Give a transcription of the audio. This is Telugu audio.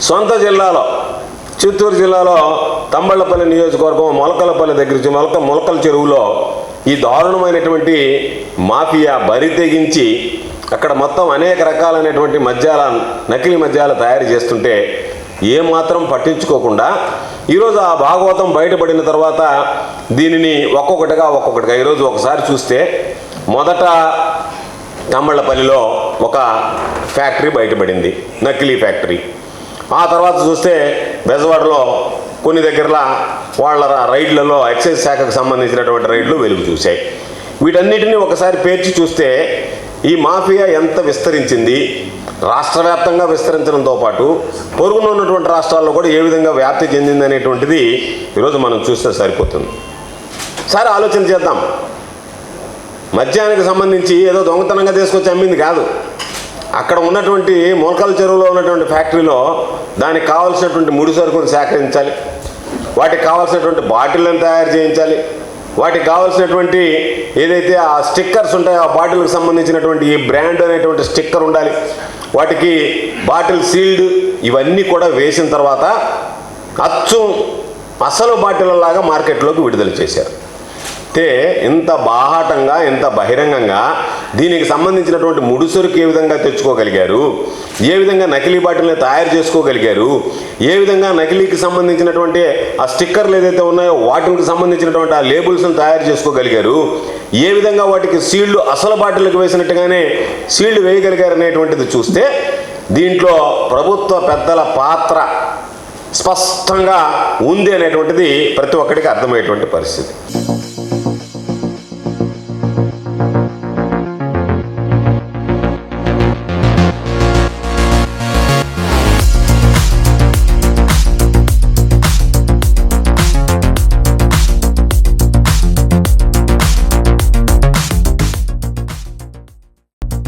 సొంత జిల్లాలో చిత్తూరు జిల్లాలో తంబళ్ళపల్లి నియోజకవర్గం మొలకలపల్లి దగ్గర నుంచి మొలక మొలకల చెరువులో ఈ దారుణమైనటువంటి మాఫియా బరి తెగించి అక్కడ మొత్తం అనేక రకాలైనటువంటి మద్యాల నకిలీ మద్యాలు తయారు చేస్తుంటే ఏమాత్రం పట్టించుకోకుండా ఈరోజు ఆ భాగవతం బయటపడిన తర్వాత దీనిని ఒక్కొక్కటిగా ఒక్కొక్కటిగా ఈరోజు ఒకసారి చూస్తే మొదట తమ్మళ్ళపల్లిలో ఒక ఫ్యాక్టరీ బయటపడింది నకిలీ ఫ్యాక్టరీ. ఆ తర్వాత చూస్తే బెజవాడలో కొన్ని దగ్గరలో వాళ్ళ రైడ్లలో ఎక్సైజ్ శాఖకు సంబంధించినటువంటి రైడ్లు వెలుగు చూశాయి. వీటన్నిటిని ఒకసారి పేర్చి చూస్తే ఈ మాఫియా ఎంత విస్తరించింది రాష్ట్ర వ్యాప్తంగా విస్తరించడంతో పాటు పొరుగున ఉన్నటువంటి రాష్ట్రాల్లో కూడా ఏ విధంగా వ్యాప్తి చెందింది అనేటువంటిది ఈరోజు మనం చూస్తే సరిపోతుంది. సరే ఆలోచన చేద్దాం. మద్యానికి సంబంధించి ఏదో దొంగతనంగా తీసుకొచ్చి అమ్మింది కాదు. అక్కడ ఉన్నటువంటి మొలకల చెరువులో ఉన్నటువంటి ఫ్యాక్టరీలో దానికి కావాల్సినటువంటి ముడి సరుకులు సేకరించాలి. వాటికి కావాల్సినటువంటి బాటిళ్ళను తయారు చేయించాలి. వాటికి కావాల్సినటువంటి ఏదైతే ఆ స్టిక్కర్స్ ఉంటాయో ఆ బాటిల్కి సంబంధించినటువంటి ఈ బ్రాండ్ అనేటువంటి స్టిక్కర్ ఉండాలి. వాటికి బాటిల్ సీల్డ్ ఇవన్నీ కూడా వేసిన తర్వాత అచ్చు అసలు బాటిల్లాగా మార్కెట్లోకి విడుదల చేశారు. అయితే ఇంత బాహాటంగా ఇంత బహిరంగంగా దీనికి సంబంధించినటువంటి ముడిసరుకు ఏ విధంగా తెచ్చుకోగలిగారు? ఏ విధంగా నకిలీ బాటిల్ని తయారు చేసుకోగలిగారు? ఏ విధంగా నకిలీకి సంబంధించినటువంటి ఆ స్టిక్కర్లు ఏదైతే ఉన్నాయో వాటికి సంబంధించినటువంటి ఆ లేబుల్స్ని తయారు చేసుకోగలిగారు? ఏ విధంగా వాటికి సీళ్ళు అసలు బాటిల్కి వేసినట్టుగానే సీళ్ళు వేయగలిగారు అనేటువంటిది చూస్తే దీంట్లో ప్రభుత్వ పెద్దల పాత్ర స్పష్టంగా ఉంది అనేటువంటిది ప్రతి ఒక్కడికి అర్థమయ్యేటువంటి పరిస్థితి.